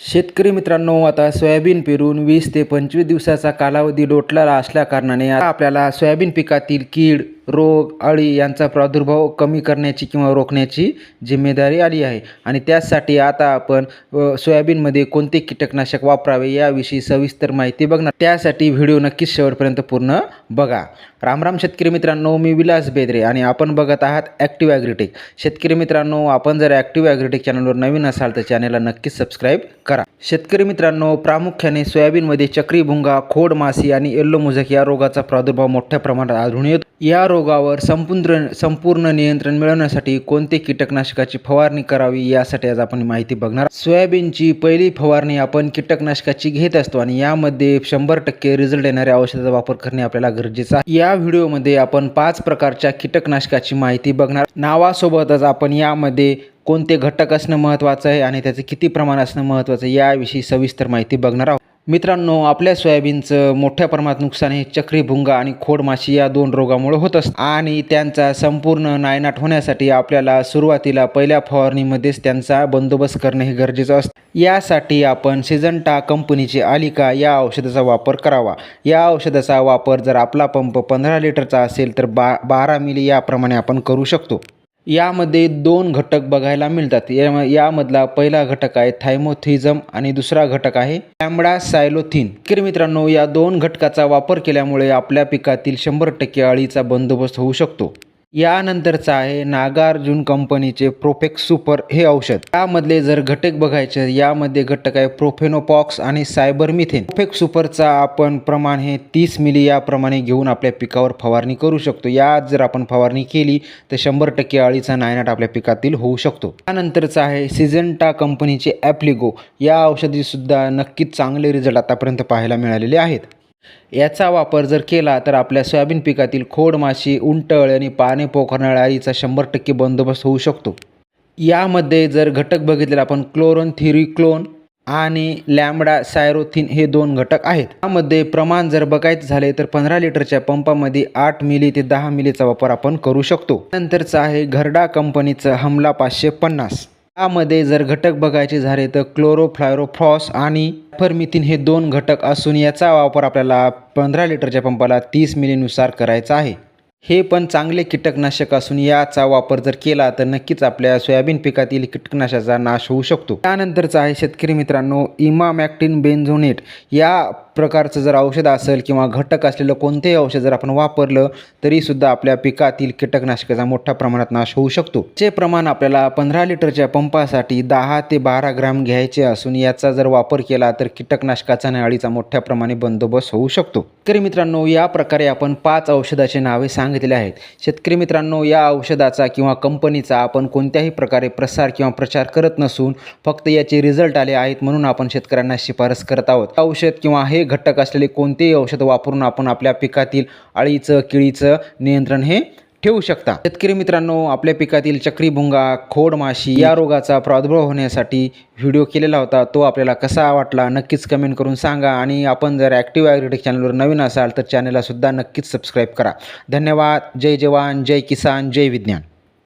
शेतकरी मित्रांनो आता सोयाबीन पेरून वीस ते पंचवीस दिवसाचा कालावधी लोटलेला असल्याकारणाने आता आपल्याला सोयाबीन पिकातील कीड रोग अळी यांचा प्रादुर्भाव कमी करण्याची किंवा रोखण्याची जिम्मेदारी आली आहे. आणि त्यासाठी आता आपण सोयाबीनमध्ये कोणते कीटकनाशक वापरावे याविषयी सविस्तर माहिती बघणार. त्यासाठी व्हिडिओ नक्कीच शेवटपर्यंत पूर्ण बघा. रामराम शेतकरी मित्रांनो मी विलास बेदरे आणि आपण बघत आहात ॲक्टिव्ह ॲग्रिटेक शेतकरी मित्रांनो आपण जर ॲक्टिव्ह ॲग्रिटेक चॅनलवर नवीन असाल तर चॅनलला नक्कीच सबस्क्राईब करा. शेतकरी मित्रांनो प्रामुख्याने सोयाबीनमध्ये चक्री भुंगा खोड मासी आणि येल्लो मुझक या रोगाचा प्रादुर्भाव मोठ्या प्रमाणात आढळून येतो. या रोग रोगावर संपूर्ण संपूर्ण नियंत्रण मिळवण्यासाठी कोणते कीटकनाशकाची फवारणी करावी यासाठी आज आपण माहिती बघणार सोयाबीनची पहिली फवारणी आपण कीटकनाशकाची घेत असतो आणि यामध्ये शंभर टक्के रिझल्ट येणाऱ्या औषधाचा वापर करणे आपल्याला गरजेचं आहे. या व्हिडिओमध्ये आपण पाच प्रकारच्या कीटकनाशकाची माहिती बघणार नावासोबतच आपण यामध्ये कोणते घटक असणं महत्त्वाचं आहे आणि त्याचे किती प्रमाण असणं महत्त्वाचं आहे याविषयी सविस्तर माहिती बघणार आहोत. मित्रांनो आपल्या सोयाबीनचं मोठ्या प्रमाणात नुकसान हे चक्री भुंगा आणि खोडमाशी या दोन रोगामुळे होत असतं. आणि त्यांचा संपूर्ण नायनाट होण्यासाठी आपल्याला सुरुवातीला पहिल्या फवारणीमध्येच त्यांचा बंदोबस्त करणे हे गरजेचं असतं. यासाठी आपण सिजंटा कंपनीचे आलिका या औषधाचा वापर करावा. या औषधाचा वापर जर आपला पंप पंधरा लिटरचा असेल तर बा बारा मिली याप्रमाणे आपण करू शकतो. यामध्ये दोन घटक बघायला मिळतात. या यामधला पहिला घटक आहे थायमोथिझम आणि दुसरा घटक आहे लॅमडा सायलोथिन. तर मित्रांनो या दोन घटकाचा वापर केल्यामुळे आपल्या पिकातील शंभर टक्के अळीचा बंदोबस्त होऊ शकतो. यानंतरचं आहे नागार्जुन कंपनीचे प्रोफेक्स सुपर हे औषध. यामधले जर घटक बघायचे यामध्ये घटक आहे प्रोफेनोपॉक्स आणि सायबर मिथेन प्रोफेक्स सुपरचा आपण प्रमाण हे तीस मिली याप्रमाणे घेऊन आपल्या पिकावर फवारणी करू शकतो. यात जर आपण फवारणी केली तर शंभर टक्के अळीचा नायनाट आपल्या पिकातील होऊ शकतो. त्यानंतरचं आहे सिजंटा कंपनीचे ॲप्लिगो या औषधी सुद्धा नक्कीच चांगले रिझल्ट आतापर्यंत पाहायला मिळालेले आहेत. याचा वापर जर केला तर आपल्या सोयाबीन पिकातील खोड माशी उंटळ आणि पाने पोखरणाऱ्या अळीचा शंभर टक्के बंदोबस्त होऊ शकतो. यामध्ये जर घटक बघितलेला आपण क्लोरोन थिरिक्लोन आणि लॅमडा सायरोथिन हे दोन घटक आहेत. त्यामध्ये प्रमाण जर बघायचं झाले तर पंधरा लिटरच्या पंपामध्ये आठ मिली ते दहा मिलीचा वापर आपण करू शकतो. नंतरचं आहे घरडा कंपनीचं हमला पाचशे पन्नास. यामध्ये जर घटक बघायचे झाले तर क्लोरोफ्लायरोफ्रॉस आणि फर्मिथिन हे दोन घटक असून याचा वापर आपल्याला पंधरा लिटरच्या पंपाला तीस मिलीनुसार करायचा आहे. हे पण चांगले कीटकनाशक असून याचा वापर जर केला तर नक्कीच आपल्या सोयाबीन पिकातील कीटकनाशकाचा नाश होऊ शकतो. त्यानंतरचं आहे शेतकरी मित्रांनो इमामॅक्टिन बेन्झोनेट या प्रकारचं जर औषध असेल किंवा घटक असलेलं कोणतेही औषध जर आपण वापरलं तरीसुद्धा आपल्या पिकातील कीटकनाशकाचा मोठ्या प्रमाणात नाश होऊ शकतो. जे प्रमाण आपल्याला पंधरा लिटरच्या पंपासाठी दहा ते बारा ग्रॅम घ्यायचे असून याचा जर वापर केला तर कीटकनाशकाचा आणि अळीचा मोठ्या प्रमाणे बंदोबस्त होऊ शकतो. शेतकरी मित्रांनो या प्रकारे आपण पाच औषधाचे नावे सांगितले आहेत. शेतकरी मित्रांनो या औषधाचा किंवा कंपनीचा आपण कोणत्याही प्रकारे प्रसार किंवा प्रचार करत नसून फक्त याचे रिझल्ट आले आहेत म्हणून आपण शेतकऱ्यांना शिफारस करत आहोत. औषध किंवा हे घटक असलेले कोणतेही औषध वापरून आपण आपल्या पिकातील अळीचं किळीचं नियंत्रण हे ठेवू शकता. शेतकरी मित्रांनो आपल्या पिकातील चक्रीभुंगा खोडमाशी खोड माशी या रोगाचा प्रादुर्भाव होण्यासाठी व्हिडिओ केलेला होता. तो आपल्याला कसा वाटला नक्कीच कमेंट करून सांगा आणि आपण जर ॲक्टिव्ह ॲग्रिटेक चॅनलवर नवीन असाल तर चॅनलला सुद्धा नक्कीच सबस्क्राईब करा. धन्यवाद. जय जवान. जय किसान. जय विज्ञान.